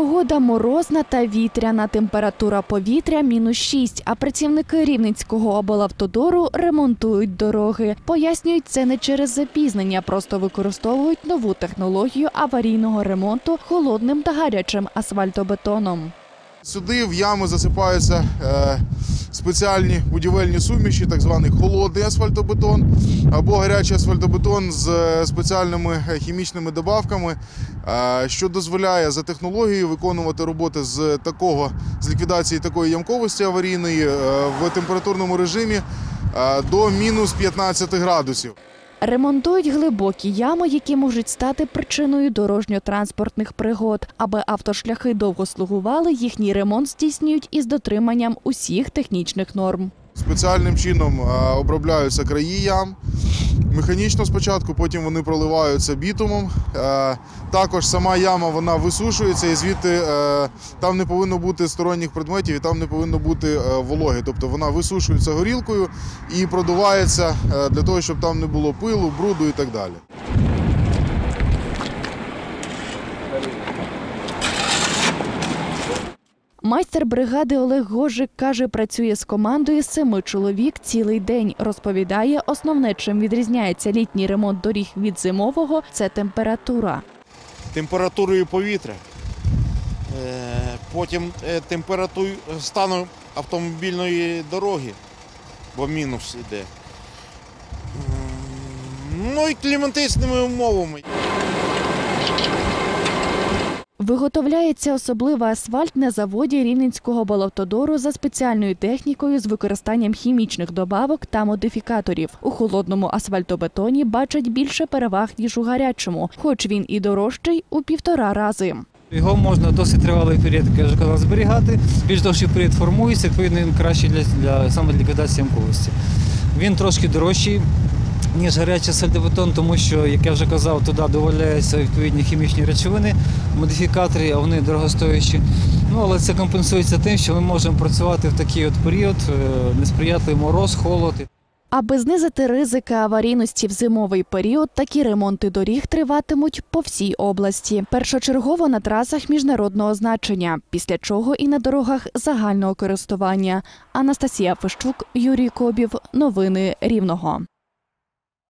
Погода морозна та вітряна. Температура повітря мінус 6, а працівники Рівненського облавтодору ремонтують дороги. Пояснюють, це не через запізнення, просто використовують нову технологію аварійного ремонту холодним та гарячим асфальтобетоном. Сюди в ями засипаються е, спеціальні будівельні суміші, так званий холодний асфальтобетон або гарячий асфальтобетон з е, спеціальними е, хімічними добавками, що дозволяє за технологією виконувати роботи з такого з ліквідації такої ямковості аварійної в температурному режимі до мінус 15 градусів. Ремонтують глибокі ями, які можуть стати причиною дорожньо-транспортних пригод. Аби автошляхи довго слугували, їхній ремонт здійснюють із дотриманням усіх технічних норм. Спеціальним чином обробляються краї ям. Механічно спочатку, потім вони проливаються бітумом. Е, Також сама яма вона висушується, і звідти е, там не повинно бути сторонніх предметів, і там не повинно бути е, вологи. Тобто вона висушується горілкою і продувається для того, щоб там не було пилу, бруду і так далі. Майстер бригади Олег Гожик каже, працює з командою семи чоловік цілий день. Розповідає, основне, чим відрізняється літній ремонт доріг від зимового, це температура. температурою повітря, е, потім е, температурою стану автомобільної дороги, бо мінус іде. Ну і кліматичними умовами. Виготовляється особливий асфальт на заводі Рівненського болотодору за спеціальною технікою з використанням хімічних добавок та модифікаторів. У холодному асфальтобетоні бачать більше переваг ніж у гарячому, хоч він і дорожчий у півтора рази. Його можна досить тривалий період, я казав, зберігати. Більш довший період формується, відповідно він кращий для, для саме ліквідації ямковості. Він трошки дорожчий, ніж гарячий асфальтобетон, тому що, як я вже казав, туди додаляються відповідні хімічні речовини, модифікатори, а вони дорогостоящі. Ну, але це компенсується тим, що ми можемо працювати в такий от період, е, несприятливий мороз, холод. Аби знизити ризики аварійності в зимовий період, такі ремонти доріг триватимуть по всій області. Першочергово на трасах міжнародного значення, після чого і на дорогах загального користування. Анастасія Фищук, Юрій Кобів. Новини Рівного.